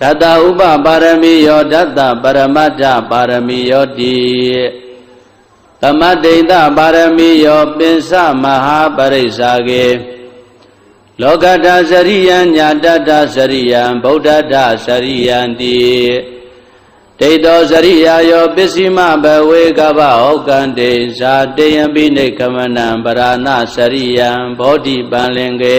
ဓတ္တဥပပါရမီယောဓတ္တပရမတ္ထပါရမီယောတိသမတိန်တပါရမီယောပင်စမဟာပရိစ္ဆာကေလောကတစရိယံညာတတစရိယံဗုဒ္ဓတစရိယံတိဒိဋ္ဌောစရိယာယောပစ္စည်းမဘဝေကဗဟောကံတေဇာတေယံပိနေကမနံပရာဏစရိယံဘောဓိပံလင်ကေ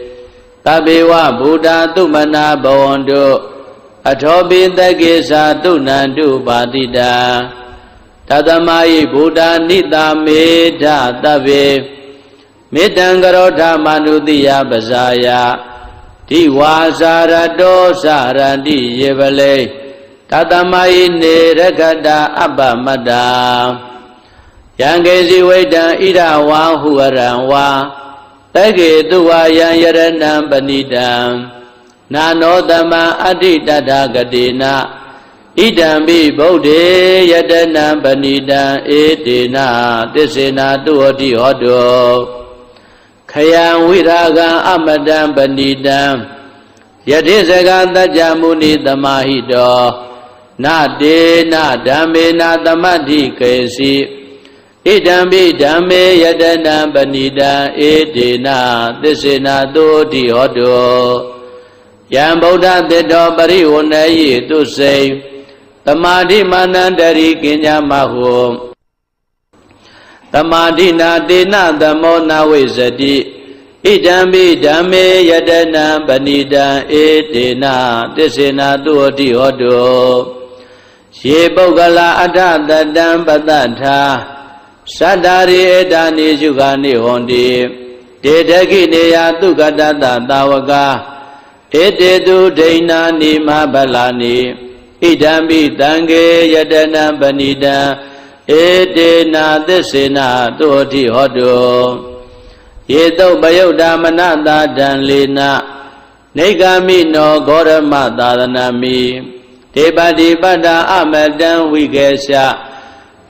တဘေဝဗုဒ္ဓသုမနာဘဝန္တုအထောပိတကေသာတုဏန္တုပါတိတာတသမယိဗုဒ္ဓနိတာမေဓတဗ္ဗေမေတ္တံကရောဓမနုတိယပဇာယဒီဝါစာရတောစရတိယေပလေတသမယိနေရခတာအပ္ပမတ္တာယံကေစီဝိတံဣဒဝါဟုရံဝါ တကေတုဝါယံယရဏံပဏိတံနာနောတမံအဋ္ဌိတတဂတိနာဣဒံပိဗုဒ္ဓေယတနံပဏိတံဧတေနာသစ္စေနာတုဟောတိဟောတောခယံဝိရာဂံအမတံပဏိတံယတိစကတัจ jা မုနိသမာဟိတောနတေနဓမ္မေနသမတ္ထိကေစီ ဣဒံပိဓမ္မေယတနံပဏိတံဧတေနသစ္စေနာသုတိဟောတောယံဗုဒ္ဓသတ္တောပရိဝဏယေသူစိံတမာတိမာနန္တရိကဉ္ဇမဟုတမာတိနာတေနသမောနာဝိဇတိဣဒံပိဓမ္မေယတနံပဏိတံဧတေနသစ္စေနာသုတိဟောတောယေပုဂ္ဂလာအထတတံပတ္တထာ သတ္တာရိဧတာနိရှုခာနိဟွန်တိတေတခိနေယသုကတတသာဝကဧတေတုဒိဏာနိမဗလာနိဣဒံပိတံကေယတနံပဏိတံဧတေနာသစ္စေနာသုတိဟောတောယေတုပယုတ်ဓမ္မနတာတံလေနနေဂာမိနောဂောရမသာသနာမိဒေပတိပတ္တာအမတံဝိကေရှ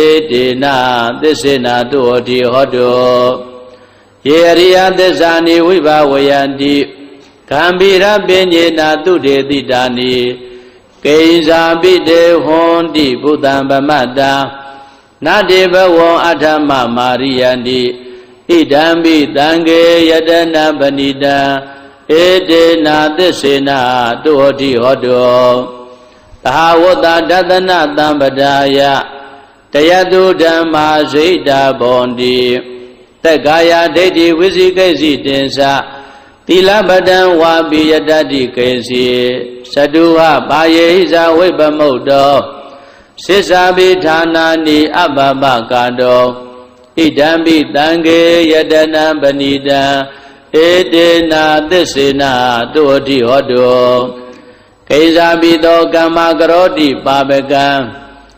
ဧတေနာသစ္စေနာတုဟောတိဟောတောယေရိယသစ္စာနိဝိဘာဝယန္တိကံဗိရပညေနာတုတေတိတာနိကိဉ္စာပိတေဟွန်တိဘုဒ္ဓံဗမတ္တာနတေဘဝံအထမမာရိယန္တိဣဒံပိတံကေယတနာပဏိတံဧတေနာသစ္စေနာတုဟောတိဟောတောသဟဝတ္တဒသနတံပဒါယ တယတုဓမ္မာဇိတာဘောန္တိတက္ကာယဒိဋ္ဌိဝိသိကိစီတင်္စသီလပဒံဝါပိယတတိကေစီသတုဟပါယေဟိဇာဝိပမုတ်တောစိစ္ဆာပိဌာနာနိအဘဘကာတောဣဒံပိတံခေယတနံပဏိတံဧတေနာသစ္စေနာတုအတိဟောတောကိဇာပိတောကမ္မကရောတိပါပကံ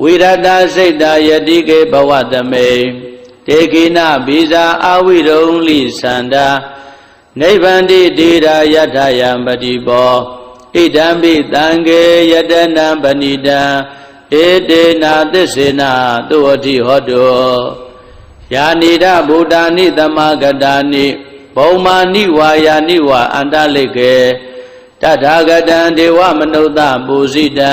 ဝိရတစိတ်တာယတိကေဘဝတမေတေကိနဘိဇာအဝိရုံလိသန္တာနိဗ္ဗန္တိတိရာယထယံပတိဘောဣဒံပိတံကေယတနံပဏိတံဧတေနာသစ္စေနာသုအတိဟောတုယာနိဒဗုဒ္ဓာနိသမဂတာနိဘုံမာနိဝါယာနိဝါအန္တလိကေတထာဂတံဒေဝမနုဿပူဇိတံ